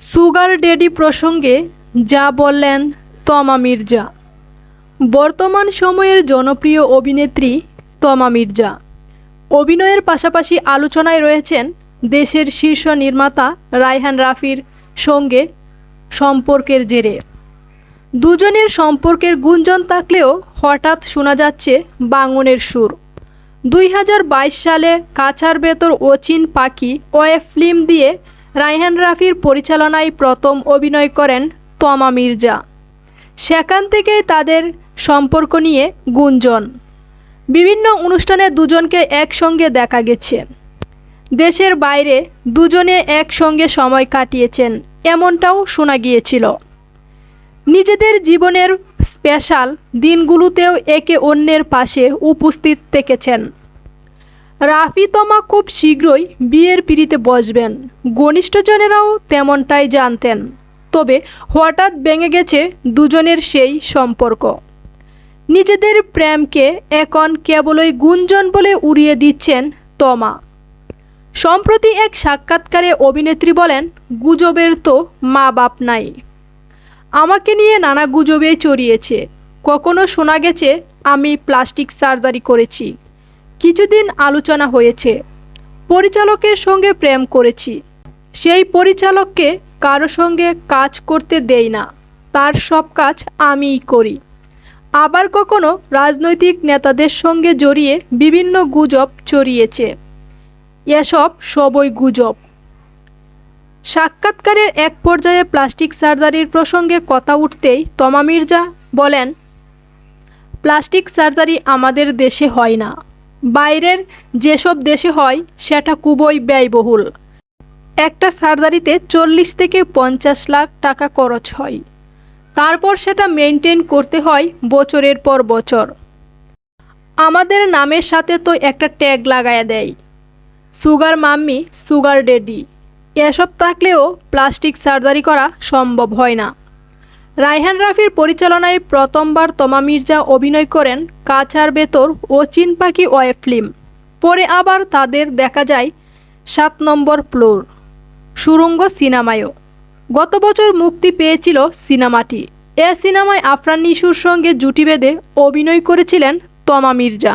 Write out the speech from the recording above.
Sugar daddy প্রসঙ্গে যা বললেন তমা মির্জা। বর্তমান সময়ের জনপ্রিয় অভিনেত্রী তমা মির্জা। অভিনয়ের পাশাপাশি আলোচনায় রয়েছেন দেশের শীর্ষ নির্মাতা রায়হান রাফির সঙ্গে সম্পর্কের জেরে। দুজনের সম্পর্কের গুঞ্জন থাকলেও হঠাৎ শোনা যাচ্ছে বাঙনের সুর। দুই হাজার বাইশ সালে কাছার ভেতর অচিন পাখি ওয়ে ফিল্ম দিয়ে রায়হান রাফির পরিচালনায় প্রথম অভিনয় করেন তমা মির্জা। সেখান থেকেই তাদের সম্পর্ক নিয়ে গুঞ্জন। বিভিন্ন অনুষ্ঠানে দুজনকে একসঙ্গে দেখা গেছে। দেশের বাইরে দুজনে একসঙ্গে সময় কাটিয়েছেন, এমনটাও শোনা গিয়েছিল। নিজেদের জীবনের স্পেশাল দিনগুলোতেও একে অন্যের পাশে উপস্থিত থেকেছেন। রাফি তমা খুব শীঘ্রই বিয়ের পিড়িতে বসবেন। ঘনিষ্ঠজনেরাও তেমনটাই জানতেন। তবে হঠাৎ ভেঙে গেছে দুজনের সেই সম্পর্ক। নিজেদের প্রেমকে এখন কেবলই গুঞ্জন বলে উড়িয়ে দিচ্ছেন তমা। সম্প্রতি এক সাক্ষাৎকারে অভিনেত্রী বলেন, গুজবের তো মা বাপ নাই। আমাকে নিয়ে নানা গুজবে চড়িয়েছে। কখনো শোনা গেছে, আমি প্লাস্টিক সার্জারি করেছি। কিছুদিন আলোচনা হয়েছে। পরিচালকের সঙ্গে প্রেম করেছি। সেই পরিচালককে কারও সঙ্গে কাজ করতে দেই না। তার সব কাজ আমিই করি। আবার কখনো রাজনৈতিক নেতাদের সঙ্গে জড়িয়ে বিভিন্ন গুজব ছড়িয়েছে। এসব সবই গুজব। সাক্ষাৎকারের এক পর্যায়ে প্লাস্টিক সার্জারির প্রসঙ্গে কথা উঠতেই তমা মির্জা বলেন, প্লাস্টিক সার্জারি আমাদের দেশে হয় না। বাইরের যেসব দেশে হয়, সেটা খুবই ব্যয়বহুল। একটা সার্জারিতে চল্লিশ থেকে পঞ্চাশ লাখ টাকা খরচ হয়। তারপর সেটা মেনটেন করতে হয় বছরের পর বছর। আমাদের নামের সাথে তো একটা ট্যাগ লাগায়া দেয়। সুগার মাম্মি, সুগার ডেডি এসব থাকলেও প্লাস্টিক সার্জারি করা সম্ভব হয় না। রায়হান রাফির পরিচালনায় প্রথমবার তমা মির্জা অভিনয় করেন কাছার বেতর ও চিন পাখি ওয়েব ফিল্ম। পরে আবার তাদের দেখা যায় সাত নম্বর ফ্লোর, সুরঙ্গ সিনেমায়ও। গত বছর মুক্তি পেয়েছিল সিনেমাটি। এ সিনেমায় আফরান নিশুর সঙ্গে জুটি বেঁধে অভিনয় করেছিলেন তমা মির্জা।